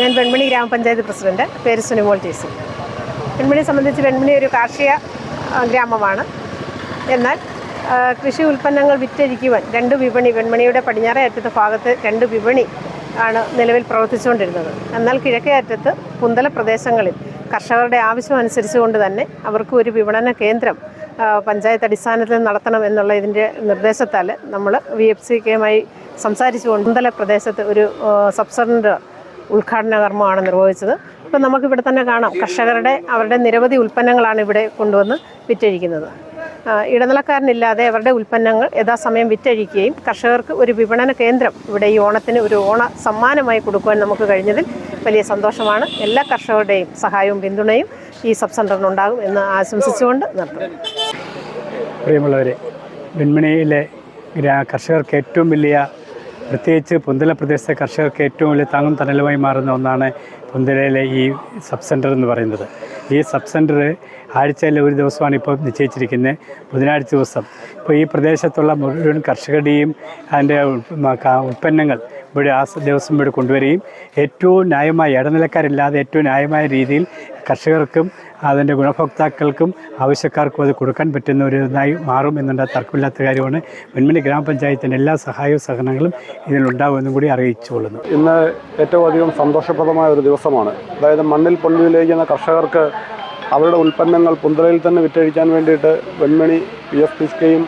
ഞാൻ വെൺമണി ഗ്രാമപഞ്ചായത്ത് പ്രസിഡന്റ്. പേര് സുനിമോൾ ടി സി. വെൺമണിയെ സംബന്ധിച്ച് വെൺമണി ഒരു കാർഷിക ഗ്രാമമാണ്. എന്നാൽ കൃഷി ഉൽപ്പന്നങ്ങൾ വിറ്റഴിക്കുവാൻ രണ്ട് വിപണി വെൺമണിയുടെ പടിഞ്ഞാറേ അറ്റത്തെ ഭാഗത്ത് രണ്ട് വിപണി ആണ് നിലവിൽ പ്രവർത്തിച്ചുകൊണ്ടിരുന്നത്. എന്നാൽ കിഴക്കേ അറ്റത്ത് കുന്തല പ്രദേശങ്ങളിൽ കർഷകരുടെ ആവശ്യം അനുസരിച്ചുകൊണ്ട് തന്നെ അവർക്ക് ഒരു വിപണന കേന്ദ്രം പഞ്ചായത്ത് അടിസ്ഥാനത്തിൽ നടത്തണം എന്നുള്ള ഇതിന്റെ നിർദ്ദേശത്താൽ നമ്മൾ വി എഫ് സി കെയുമായി സംസാരിച്ചുകൊണ്ട് കുന്തല പ്രദേശത്ത് ഒരു ആ, സബ് സെന്റർ ഉദ്ഘാടന കർമ്മമാണ് നിർവഹിച്ചത്. അപ്പം നമുക്കിവിടെ തന്നെ കാണാം കർഷകരുടെ അവരുടെ നിരവധി ഉൽപ്പന്നങ്ങളാണ് ഇവിടെ കൊണ്ടുവന്ന് വിറ്റഴിക്കുന്നത്. ഇടനിലക്കാരനില്ലാതെ അവരുടെ ഉൽപ്പന്നങ്ങൾ യഥാസമയം വിറ്റഴിക്കുകയും കർഷകർക്ക് ഒരു വിപണന കേന്ദ്രം ഇവിടെ ഈ ഓണത്തിന് ഒരു ഓണ സമ്മാനമായി കൊടുക്കുവാൻ നമുക്ക് കഴിഞ്ഞതിൽ വലിയ സന്തോഷമാണ്. എല്ലാ കർഷകരുടെയും സഹായവും പിന്തുണയും ഈ സബ് സെന്ററിനുണ്ടാകും എന്ന് ആശംസിച്ചുകൊണ്ട് നിർത്തുന്നു. പ്രിയമുള്ളവരെ വെൺമണിയിലെ കർഷകർക്ക് ഏറ്റവും വലിയ പ്രത്യേകിച്ച് പുന്തല പ്രദേശത്തെ കർഷകർക്ക് ഏറ്റവും വലിയ താങ്ങും തണലുമായി മാറുന്ന ഒന്നാണ് പുന്തലയിലെ ഈ സബ് സെന്റർ എന്ന് പറയുന്നത്. ഈ സബ് സെന്റർ ആഴ്ചയിലെ ഒരു ദിവസമാണ് ഇപ്പോൾ നിശ്ചയിച്ചിരിക്കുന്നത്. ബുധനാഴ്ച ദിവസം. ഇപ്പോൾ ഈ പ്രദേശത്തുള്ള മുഴുവൻ കർഷകരുടെയും അതിന്റെ ഉൽ- ഉൽപ്പന്നങ്ങൾ ഇവിടെ ആ ദിവസം ഇവിടെ കൊണ്ടുവരികയും ഏറ്റവും ന്യായമായ ഇടനിലക്കാരില്ലാതെ ഏറ്റവും ന്യായമായ രീതിയിൽ കർഷകർക്കും അതിന്റെ ഗുണഭോക്താക്കൾക്കും ആവശ്യക്കാർക്കും അത് കൊടുക്കാൻ പറ്റുന്ന ഒരു ഇതായി മാറും എന്നുള്ള തർക്കമില്ലാത്ത കാര്യമാണ് വെൺമണി ഗ്രാമപഞ്ചായത്തിന്റെ എല്ലാ സഹായവും സഹകരണങ്ങളും ഇതിലുണ്ടാകുമെന്നും കൂടി അറിയിച്ചുകൊള്ളുന്നു. ഇന്ന് ഏറ്റവും അധികം സന്തോഷപ്രദമായ ഒരു ദിവസമാണ്. അതായത് മണ്ണിൽ പൊള്ളി കർഷകർക്ക് അവരുടെ ഉൽപ്പന്നങ്ങൾ പുന്തലയിൽ തന്നെ വിറ്റഴിക്കാൻ വേണ്ടിയിട്ട് വെൺമണി പി എഫ് പിസ്കയും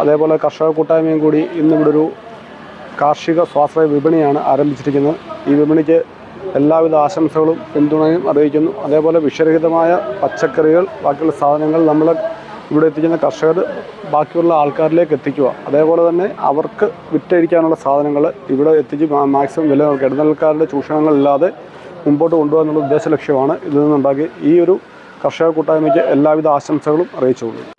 അതേപോലെ കർഷക കൂട്ടായ്മയും കൂടി ഇന്നിവിടെ ഒരു കാർഷിക സ്വാശ്രയ വിപണിയാണ് ആരംഭിച്ചിരിക്കുന്നത്. ഈ വിപണിക്ക് എല്ലാവിധ ആശംസകളും പിന്തുണയും അറിയിക്കുന്നു. അതേപോലെ വിഷരഹിതമായ പച്ചക്കറികൾ ബാക്കിയുള്ള സാധനങ്ങൾ നമ്മൾ ഇവിടെ എത്തിക്കുന്ന കർഷകർ ബാക്കിയുള്ള ആൾക്കാരിലേക്ക് എത്തിക്കുക. അതേപോലെ തന്നെ അവർക്ക് വിറ്റഴിക്കാനുള്ള സാധനങ്ങൾ ഇവിടെ എത്തിച്ച് മാക്സിമം വില ഇടനിലക്കാരുടെ ചൂഷണങ്ങളില്ലാതെ മുമ്പോട്ട് കൊണ്ടുപോകാനുള്ള ഉദ്ദേശ ലക്ഷ്യമാണ് ഇതിൽ നിന്നുണ്ടാക്കി ഈ ഒരു കർഷക കൂട്ടായ്മയ്ക്ക് എല്ലാവിധ ആശംസകളും അറിയിച്ചുകൊള്ളുന്നു.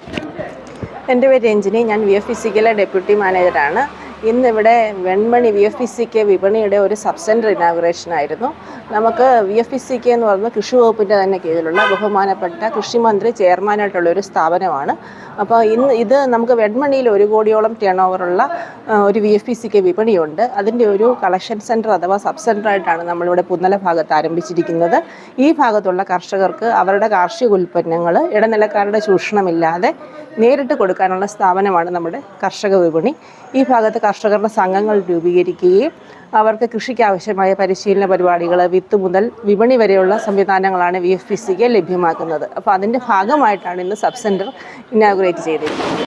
എന്റെ പേര് രഞ്ജിനി. ഞാൻ വി എഫ് ഫിസിക്കലെ ഡെപ്യൂട്ടി മാനേജറാണ് ഇന്നിവിടെ Venmani V F P C K വിപണിയുടെ ഒരു സബ് സെന്റർ ഇനാഗുറേഷൻ ആയിരുന്നു. നമുക്ക് V F P C K എന്ന് പറയുന്നത് കൃഷി വകുപ്പിന്റെ തന്നെ കീഴിലുള്ള ബഹുമാനപ്പെട്ട കൃഷിമന്ത്രി ചെയർമാനായിട്ടുള്ള ഒരു സ്ഥാപനമാണ്. അപ്പോൾ ഇന്ന് ഇത് നമുക്ക് വെൺമണിയിൽ ഒരു കോടിയോളം ടേൺ ഓവറുള്ള ഒരു V F P C K വിപണിയുണ്ട്. അതിന്റെ ഒരു കളക്ഷൻ സെന്റർ അഥവാ സബ് സെന്ററായിട്ടാണ് നമ്മളിവിടെ പുന്നല ഭാഗത്ത് ആരംഭിച്ചിരിക്കുന്നത്. ഈ ഭാഗത്തുള്ള കർഷകർക്ക് അവരുടെ കാർഷിക ഉൽപ്പന്നങ്ങൾ ഇടനിലക്കാരുടെ ചൂഷണമില്ലാതെ നേരിട്ട് കൊടുക്കാനുള്ള സ്ഥാപനമാണ് നമ്മുടെ കർഷക വിപണി. ഈ ഭാഗത്ത് കർഷകരുടെ സംഘങ്ങൾ രൂപീകരിക്കുകയും അവർക്ക് കൃഷിക്ക് ആവശ്യമായ പരിശീലന പരിപാടികൾ വിത്ത് മുതൽ വിപണി വരെയുള്ള സംവിധാനങ്ങളാണ് വി എഫ് പി സിക്ക് ലഭ്യമാക്കുന്നത്. അപ്പോൾ അതിന്റെ ഭാഗമായിട്ടാണ് ഇന്ന് സബ് സെന്റർ ഇനാഗുറേറ്റ് ചെയ്തിരിക്കുന്നത്.